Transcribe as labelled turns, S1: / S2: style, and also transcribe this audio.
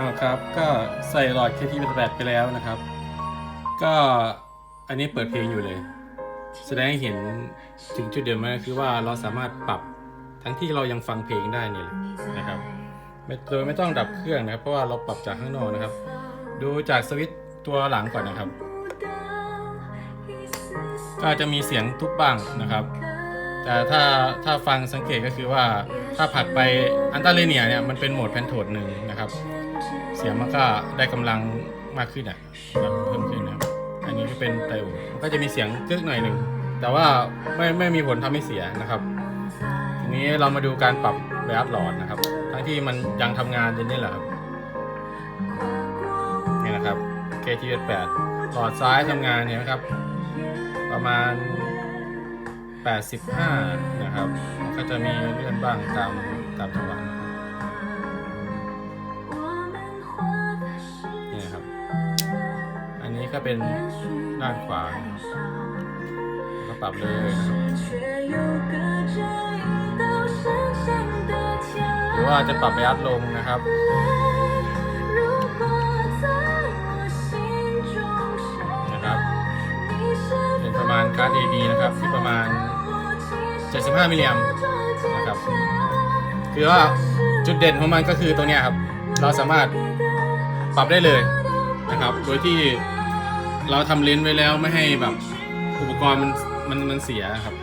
S1: เอาครับ ก็ใส่หลอด KT88 ไปแล้วนะครับ ก็อันนี้เปิดเพลงอยู่เลย แสดงให้เห็นถึงจุดเด่นมันก็คือว่าเราสามารถปรับทั้งที่เรายังฟังเพลงได้เนี่ยนะครับโดยไม่ต้องดับเครื่องนะครับเพราะว่าเราปรับจากข้างนอกนะครับ ดูจากสวิตช์ตัวหลังก่อนนะครับ ก็จะมีเสียงทุบบ้างนะครับ แต่ถ้าถ้าฟังสังเกตก็คือว่าถ้าผัดไปอันตาเลเนียเนี่ยมันเป็นโหมดแพนโทนหนึ่งนะครับ เสียงมันก็ได้กำลังมากขึ้นอะแบบเพิ่มขึ้นนะอันนี้ก็เป็นไตโอมันก็จะมีเสียงกึกหน่อยหนึ่งแต่ว่าไม่ไม่มีผลทำให้เสียนะครับ ทีนี้เรามาดูการปรับไบอัพหลอดนะครับ ทั้งที่มันยังทำงานอยู่นี่แหละครับนี่นะครับ KT8 หลอดซ้ายทำงานเห็นไหมครับ ประมาณ 85 นะครับ ก็จะมีเลื่อนบ้างตามตามจังหวะนี่ครับ อันนี้ก็เป็นด้านขวาก็ปรับเลยนะครับหรือว่าจะปรับไปอัพลงนะครับ การ์ด AB นะครับที่ประมาณ 75 มิลลิแอมนะครับคือว่าจุดเด่นของมันก็คือตรงนี้ครับ เราสามารถปรับได้เลยนะครับ โดยที่เราทำเลนส์ไว้แล้วไม่ให้แบบอุปกรณ์มันมันมันเสียครับ